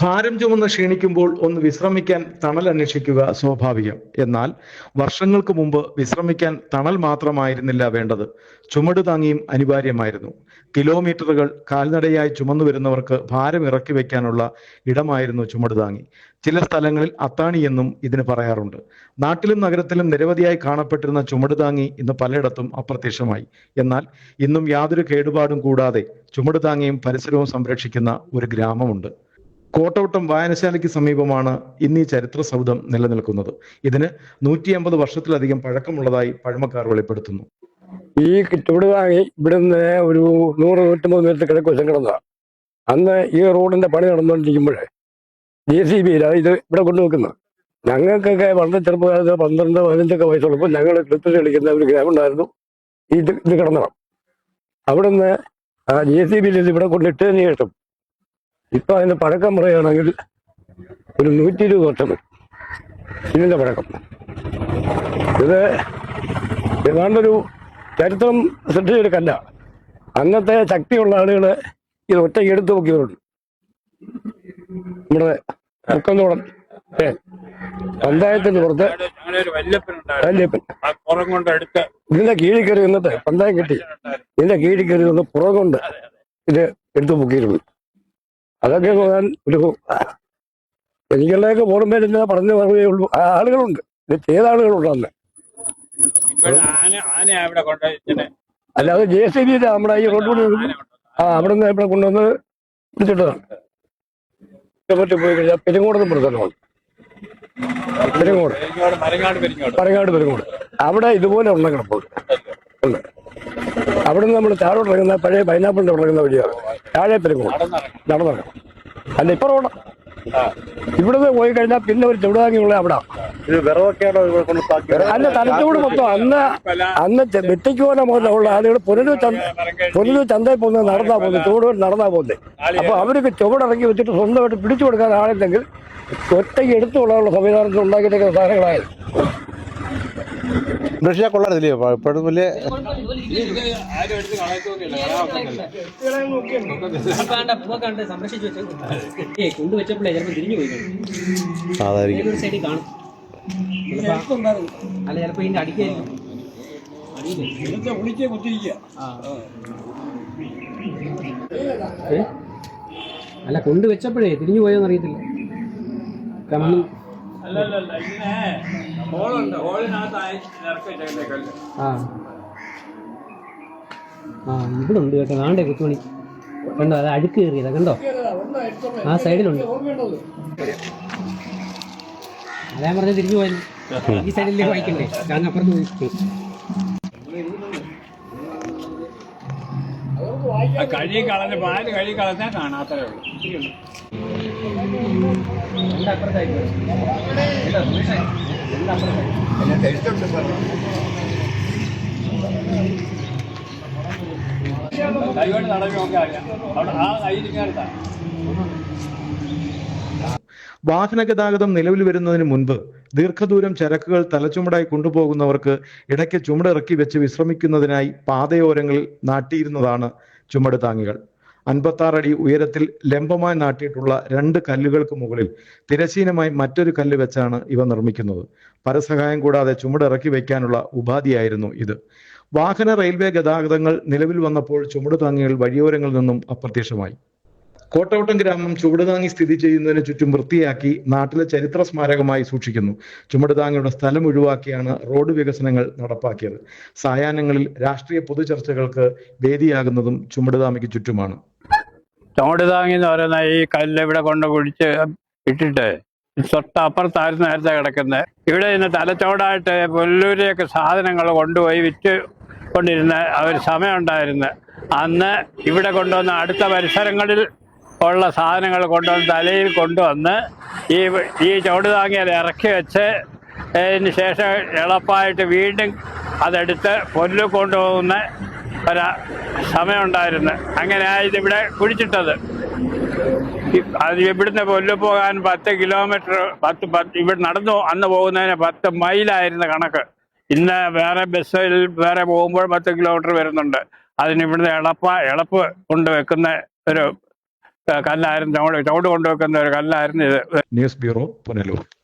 ഭാരം ചുമന്ന് ക്ഷീണിക്കുമ്പോൾ ഒന്ന് വിശ്രമിക്കാൻ തണൽ അന്വേഷിക്കുക സ്വാഭാവികം. എന്നാൽ വർഷങ്ങൾക്ക് മുമ്പ് വിശ്രമിക്കാൻ തണൽ മാത്രമായിരുന്നില്ല വേണ്ടത്. ചുമട് താങ്ങിയും അനിവാര്യമായിരുന്നു. കിലോമീറ്ററുകൾ കാൽനടയായി ചുമന്നു വരുന്നവർക്ക് ഭാരം ഇറക്കി വയ്ക്കാനുള്ള ഇടമായിരുന്നു ചുമട് താങ്ങി. ചില സ്ഥലങ്ങളിൽ അത്താണി എന്നും ഇതിന് പറയാറുണ്ട്. നാട്ടിലും നഗരത്തിലും നിരവധിയായി കാണപ്പെട്ടിരുന്ന ചുമട് താങ്ങി ഇന്ന് പലയിടത്തും അപ്രത്യക്ഷമായി. എന്നാൽ ഇന്നും യാതൊരു കേടുപാടും കൂടാതെ ചുമട് താങ്ങിയും പരിസരവും സംരക്ഷിക്കുന്ന ഒരു ഗ്രാമമുണ്ട്. കോട്ടോട്ടം വായനശാലയ്ക്ക് സമീപമാണ് ഇന്ന് ഈ ചരിത്ര സൗധം നിലനിൽക്കുന്നത്. ഇതിന് നൂറ്റി അമ്പത് വർഷത്തിലധികം പഴക്കമുള്ളതായി പഴമക്കാർ വെളിപ്പെടുത്തുന്നു. ഈ ചുവട് വാങ്ങി ഇവിടുന്ന് ഒരു നൂറ് നൂറ്റമ്പത് മീറ്റർ കിഴക്ക് വശം കിടന്നതാണ് അന്ന് ഈ റോഡിന്റെ പണി നടന്നുകൊണ്ടിരിക്കുമ്പോഴേ ജെ സി ബിയിലാണ് ഇത് ഇവിടെ കൊണ്ടുവെക്കുന്നത് ഞങ്ങൾക്കൊക്കെ വളരെ ചെറുപ്പകാലത്ത് പന്ത്രണ്ട് പതിനഞ്ചൊക്കെ വയസ്സുള്ളപ്പോൾ ഞങ്ങൾ ക്രിക്കറ്റ് കളിക്കുന്ന ഒരു ഗ്രാമം ഉണ്ടായിരുന്നു. ഇത് ഇത് കിടന്നണം അവിടുന്ന് ജെ സി ബിയിൽ ഇവിടെ കൊണ്ടിട്ടതിന് ശേഷം ഇപ്പൊ അതിന്റെ പഴക്കം പറയുകയാണെങ്കിൽ ഒരു നൂറ്റി ഇരുപത് വർഷം ഇതിന്റെ പഴക്കം. ഇത് ഏതാണ്ടൊരു ചരിത്രം സൃഷ്ടിച്ചൊരു കല്ല അന്നത്തെ ശക്തിയുള്ള ആളുകൾ ഇത് ഒറ്റ എടുത്തു നോക്കിയവരുണ്ട്. നമ്മുടെ മുക്കന്തോളം പഞ്ചായത്തിന്റെ പഞ്ചായത്തിന് പുറത്ത് വല്യപ്പൻ ഇതിന്റെ കീഴിൽ കയറി നിന്നിട്ട് പഞ്ചായത്ത് കിട്ടി. ഇതിന്റെ കീഴിൽ കയറി നിന്ന് പുറം കൊണ്ട് ഇത് എടുത്തു പൊക്കിയിരുന്നു. അതൊക്കെ ഞാൻ ഒരു എനിക്കുള്ളതൊക്കെ ഓർമ്മയില്ല പറഞ്ഞു പറഞ്ഞേ ഉള്ളൂ. ആളുകളുണ്ട്. ചെയ്ത ആളുകളുണ്ട് അന്ന്. അല്ലാതെ ജെ സി ബി നമ്മുടെ ഈ റോഡ് ആ അവിടെ നിന്ന് ഇവിടെ കൊണ്ടുവന്ന് പിടിച്ചിട്ടതാണ് മറ്റു പോയി കഴിഞ്ഞാൽ പെരുങ്ങോട് പ്രധാനമാണ് പെരുങ്ങോട്. പെരിങ്ങോട് മരങ്ങാട് പെരിങ്ങോട്. അവിടെ ഇതുപോലെ ഉള്ള കിടപ്പുണ്ട് ഉണ്ട്. അവിടെ നിന്ന് നമ്മൾ താഴോട്ടിറങ്ങുന്ന പഴയ പൈനാപ്പിളിന്റെ ഇറങ്ങുന്ന വഴിയാണ്. താഴെ പെരുങ്ങോട് നടന്നിറങ്ങും അല്ല ഇപ്പൊ റോഡ്. ഇവിടുന്ന് പോയി കഴിഞ്ഞാൽ പിന്നെ ഒരു ചെവിടാങ്ങിയുള്ള അവിടെ. അല്ല തലച്ചൂട് മൊത്തം അന്ന് അന്ന് അന്ന് പോലെ മുതലുള്ള ആളുകൾ പുനലൂർ ചന്ത പുനലൂർ ചന്തയിൽ പോകുന്നത് നടന്നാ പോകുന്നത് ചുവട് നടന്നാ പോകുന്നത്. അപ്പൊ അവർക്ക് ചുവടിറക്കി വെച്ചിട്ട് സ്വന്തമായിട്ട് പിടിച്ചു കൊടുക്കാൻ ആളില്ലെങ്കിൽ ഒറ്റയ്ക്ക് എടുത്തു കൊള്ളാനുള്ള സംവിധാനത്തിൽ ഉണ്ടാക്കിയിട്ടൊക്കെ സാധനങ്ങളായത് ബ്രഷിയാ കൊള്ളാറില്ലേ ഇപ്പോഴും വലിയ ആരും എടുത്ത് കളയത്തൊന്നുമില്ല കളയാൻ പൂക്കാണ്ട പൂക്കാണ്ട് സംരക്ഷിച്ചു വെച്ചു ഏ കൊണ്ടുവച്ചപ്പോഴേ തിരിഞ്ഞു പോയി കാണും. അതായിരിക്കും അല്ല ചിലപ്പോ ഇതിന്റെ അടിക്കായിരിക്കും വിളിച്ച് കുത്തിരിക്കുക? അല്ല കൊണ്ടുവച്ചപ്പോഴേ തിരിഞ്ഞു പോയോന്ന് അറിയത്തില്ല കാരണം അല്ലല്ലല്ല ഇങ്ങനെ ഹോളുണ്ട് ഹോളിനകത്തായി ഇറക്കി വെച്ചേക്കുന്ന കല്ല് ആ. ആ ഇവിടെ ഉണ്ട് കേട്ടോ. കാണണ്ടേ കുത്തുമണി. കണ്ടോ? അത് അഴുക്ക് കയറിയതാ. കണ്ടോ? ആ സൈഡിലുണ്ട്. അതാ പറഞ്ഞ തിരിഞ്ഞു പോയത് ഈ സൈഡിലേക്ക് വായിക്കണ്ടേ? ഞാൻ അപ്പുറത്ത് പോയി. ആ കഴുകി കളഞ്ഞ് പാൽ കഴുകി കളഞ്ഞാൽ കാണാത്തേ ഉള്ളൂ. നടന്നു ആ വാഹന ഗതാഗതം നിലവിൽ വരുന്നതിന് മുൻപ് ദീർഘദൂരം ചരക്കുകൾ തലച്ചുമടായി കൊണ്ടുപോകുന്നവർക്ക് ഇടയ്ക്ക് ചുമടിറക്കി വെച്ച് വിശ്രമിക്കുന്നതിനായി പാതയോരങ്ങളിൽ നാട്ടിയിരുന്നതാണ് ചുമട് താങ്ങികൾ. അൻപത്താറ് അടി ഉയരത്തിൽ ലംബമായി നാട്ടിയിട്ടുള്ള രണ്ട് കല്ലുകൾക്ക് മുകളിൽ തിരശീനമായി മറ്റൊരു കല്ല് വെച്ചാണ് ഇവ നിർമ്മിക്കുന്നത്. പരസഹായം കൂടാതെ ചുമടിറക്കി വയ്ക്കാനുള്ള ഉപാധിയായിരുന്നു ഇത്. വാഹന റെയിൽവേ ഗതാഗതങ്ങൾ നിലവിൽ വന്നപ്പോൾ ചുമട് താങ്ങികൾ വഴിയോരങ്ങളിൽ നിന്നും അപ്രത്യക്ഷമായി. കോട്ടവട്ടം ഗ്രാമം ചുവടുതാങ്ങി സ്ഥിതി ചെയ്യുന്നതിന് ചുറ്റും വൃത്തിയാക്കി നാട്ടിലെ ചരിത്ര സ്മാരകമായി സൂക്ഷിക്കുന്നു. ചുമടുതാങ്ങിയുടെ സ്ഥലം ഒഴിവാക്കിയാണ് റോഡ് വികസനങ്ങൾ നടപ്പാക്കിയത്. സായാഹ്നങ്ങളിൽ രാഷ്ട്രീയ പൊതുചർച്ചകൾക്ക് വേദിയാകുന്നതും ചുമടുതാമയ്ക്ക് ചുറ്റുമാണ്. ചുമടുതാങ്ങി താങ്ങി എന്ന് പറയുന്ന ഈ കല്ല് ഇവിടെ കൊണ്ട് കുഴിച്ച് ഇട്ടിട്ട് തൊട്ടപ്പുറത്തായിരുന്നു നേരത്തെ കിടക്കുന്നത്. ഇവിടെ ഇന്ന് തലച്ചോടായിട്ട് പുല്ലൂരെയൊക്കെ സാധനങ്ങൾ കൊണ്ടുപോയി വിറ്റ് കൊണ്ടിരുന്ന ഒരു സമയമുണ്ടായിരുന്നു അന്ന് ഇവിടെ കൊണ്ടുവന്ന അടുത്ത പരിസരങ്ങളിൽ ഉള്ള സാധനങ്ങൾ കൊണ്ടുവന്ന് തലയിൽ കൊണ്ടുവന്ന് ഈ ഈ ചവിടുതാങ്ങിയിൽ ഇറക്കി വെച്ച് അതിന് ശേഷം എളുപ്പമായിട്ട് വീണ്ടും അതെടുത്ത് പൊല്ലു കൊണ്ടുപോകുന്ന ഒരു സമയമുണ്ടായിരുന്നു. അങ്ങനെയാണ് ഇതിവിടെ കുഴിച്ചിട്ടത്. അത് ഇവിടുന്ന് പൊല്ലു പോകാൻ പത്ത് കിലോമീറ്റർ പത്ത് പത്ത് ഇവിടെ നടന്നു അന്ന് പോകുന്നതിന് പത്ത് മൈലായിരുന്നു കണക്ക്. ഇന്ന് വേറെ ബസ്സിൽ വേറെ പോകുമ്പോൾ പത്ത് കിലോമീറ്റർ വരുന്നുണ്ട്. അതിന് ഇവിടുന്ന് എളപ്പ എളപ്പ് കൊണ്ട് വെക്കുന്ന ഒരു കല്ലായിരുന്നു ചുമട് ചുമട് കൊണ്ടുവെക്കുന്ന ഒരു കല്ലായിരുന്നു ഇത്. News bureau Punalur.